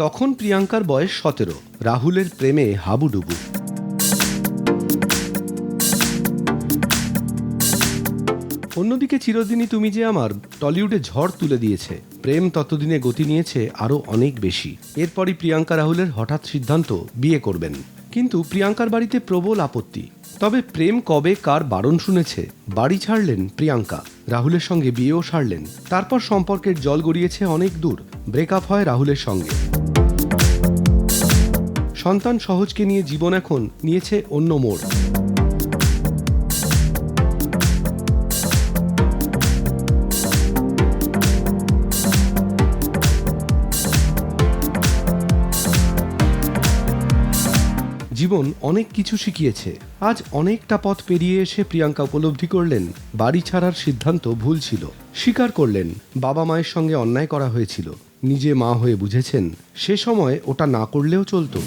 তখন প্রিয়াঙ্কার বয়স সতেরো। রাহুলের প্রেমে হাবুডুবু। অন্যদিকে চিরদিনই তুমি যে আমার টলিউডে ঝড় তুলে দিয়েছে, প্রেম ততদিনে গতি নিয়েছে আরও অনেক বেশি। এরপরই প্রিয়াঙ্কা রাহুলের হঠাৎ সিদ্ধান্ত, বিয়ে করবেন। কিন্তু প্রিয়াঙ্কার বাড়িতে প্রবল আপত্তি। তবে প্রেম কবে কার বারণ শুনেছে, বাড়ি ছাড়লেন প্রিয়াঙ্কা। রাহুলের সঙ্গে বিয়েও সারলেন। তারপর সম্পর্কের জল গড়িয়েছে অনেক দূর। ব্রেকআপ হয় রাহুলের সঙ্গে। সন্তান সহজকে নিয়ে জীবন এখন নিয়েছে অন্য মোড়। জীবন অনেক কিছু শিখিয়েছে। আজ অনেকটা পথ পেরিয়ে এসে প্রিয়াঙ্কা উপলব্ধি করলেন, বাড়ি ছাড়ার সিদ্ধান্ত ভুল ছিল। স্বীকার করলেন, বাবা মায়ের সঙ্গে অন্যায় করা হয়েছিল। নিজে মা হয়ে বুঝেছেন সে সময় ওটা না করলেও চলতো।